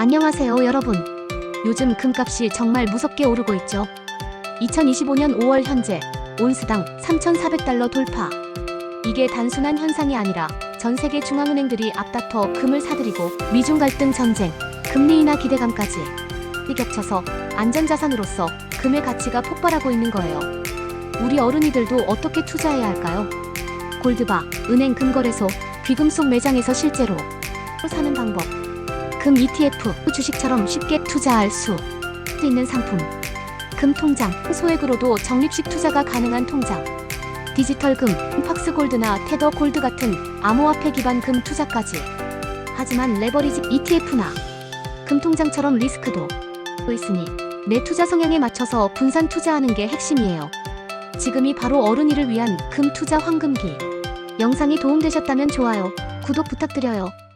안녕하세요, 여러분. 요즘 금값이 정말 무섭게 오르고 있죠. 2025년 5월 현재 온스당 3,400달러 돌파. 이게 단순한 현상이 아니라 전 세계 중앙은행들이 앞다퉈 금을 사들이고 미중 갈등 전쟁, 금리 인하 기대감까지 이 겹쳐서 안전자산으로서 금의 가치가 폭발하고 있는 거예요. 우리 어른이들도 어떻게 투자해야 할까요? 골드바, 은행 금거래소, 귀금속 매장에서 실제로 사는 방법. 금 ETF, 주식처럼 쉽게 투자할 수 있는 상품. 금 통장, 소액으로도 적립식 투자가 가능한 통장. 디지털 금, 팍스골드나 테더 골드 같은 암호화폐 기반 금 투자까지. 하지만 레버리지 ETF나 금 통장처럼 리스크도 있으니 내 투자 성향에 맞춰서 분산 투자하는 게 핵심이에요. 지금이 바로 어른이를 위한 금 투자 황금기. 영상이 도움되셨다면 좋아요, 구독 부탁드려요.